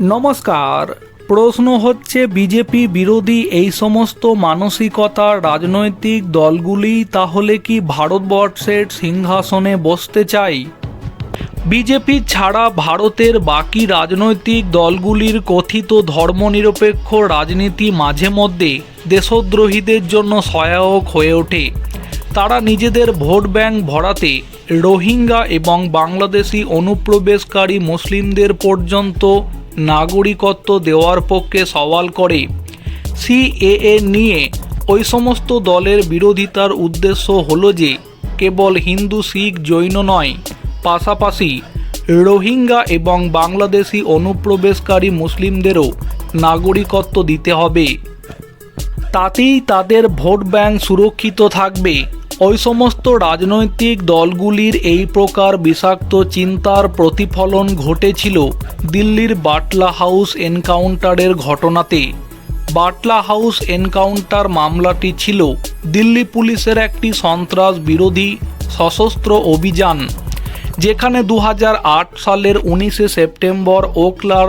নমস্কার। প্রশ্ন হচ্ছে, বিজেপি বিরোধী এই সমস্ত মানসিকতার রাজনৈতিক দলগুলি তাহলে কি ভারতবর্ষের সিংহাসনে বসতে চায় বিজেপি ছাড়া ভারতের বাকি রাজনৈতিক দলগুলির কথিত ধর্মনিরপেক্ষ রাজনীতি মাঝে মধ্যে দেশদ্রোহীদের জন্য সহায়ক হয়ে ওঠে। তারা নিজেদের ভোট ব্যাংক ভরাতে রোহিঙ্গা এবং বাংলাদেশি অনুপ্রবেশকারী মুসলিমদের পর্যন্ত নাগরিকত্ব দেওয়ার পক্ষে সওয়াল করে। সিএএ নিয়ে ওই সমস্ত দলের বিরোধিতার উদ্দেশ্য হলো যে, কেবল হিন্দু, শিখ, জৈন নয়, পাশাপাশি রোহিঙ্গা এবং বাংলাদেশি অনুপ্রবেশকারী মুসলিমদেরও নাগরিকত্ব দিতে হবে। তাতেই তাদের ভোট ব্যাংক সুরক্ষিত থাকবে। ওই সমস্ত রাজনৈতিক দলগুলির এই প্রকার বিষাক্ত চিন্তার প্রতিফলন ঘটেছিল দিল্লির বাটলা হাউস এনকাউন্টারের ঘটনাতে। বাটলা হাউস এনকাউন্টার মামলাটি ছিল দিল্লি পুলিশের একটি সন্ত্রাস বিরোধী সশস্ত্র অভিযান, যেখানে দু হাজার আট সালের উনিশে সেপ্টেম্বর ওকলার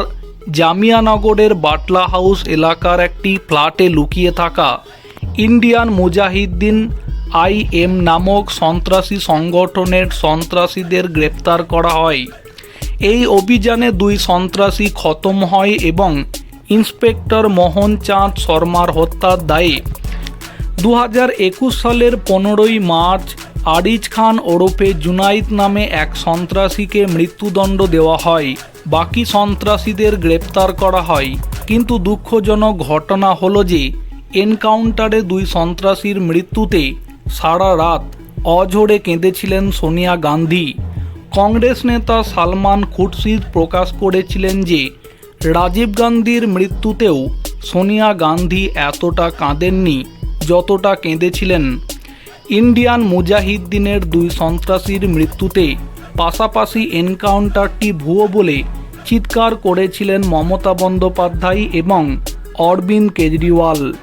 জামিয়ানগরের বাটলা হাউস এলাকার একটি ফ্ল্যাটে লুকিয়ে থাকা ইন্ডিয়ান মুজাহিদ্দিন আইএম নামক সন্ত্রাসী সংগঠনের সন্ত্রাসীদের গ্রেপ্তার করা হয়। এই অভিযানে দুই সন্ত্রাসী খতম হয় এবং ইন্সপেক্টর মোহন চাঁদ শর্মার হত্যার দায়ে। দু হাজার একুশ সালের পনেরোই মার্চ আরিজ খান ওরফে জুনাইদ নামে এক সন্ত্রাসীকে মৃত্যুদণ্ড দেওয়া হয়। বাকি সন্ত্রাসীদের গ্রেপ্তার করা হয়। কিন্তু দুঃখজনক ঘটনা হলো যে, এনকাউন্টারে দুই সন্ত্রাসীর মৃত্যুতে সারা রাত অঝরে কেঁদেছিলেন সোনিয়া গান্ধী। কংগ্রেস নেতা সালমান খুরশিদ প্রকাশ করেছিলেন যে, রাজীব গান্ধীর মৃত্যুতেও সোনিয়া গান্ধী এতটা কাঁদেননি যতটা কেঁদেছিলেন। ইন্ডিয়ান মুজাহিদ্দিনের দুই সন্ত্রাসীর মৃত্যুতে পাশাপাশি এনকাউন্টারটি ভুয়ো বলে চিৎকার করেছিলেন মমতা বন্দ্যোপাধ্যায় এবং অরবিন্দ কেজরিওয়াল।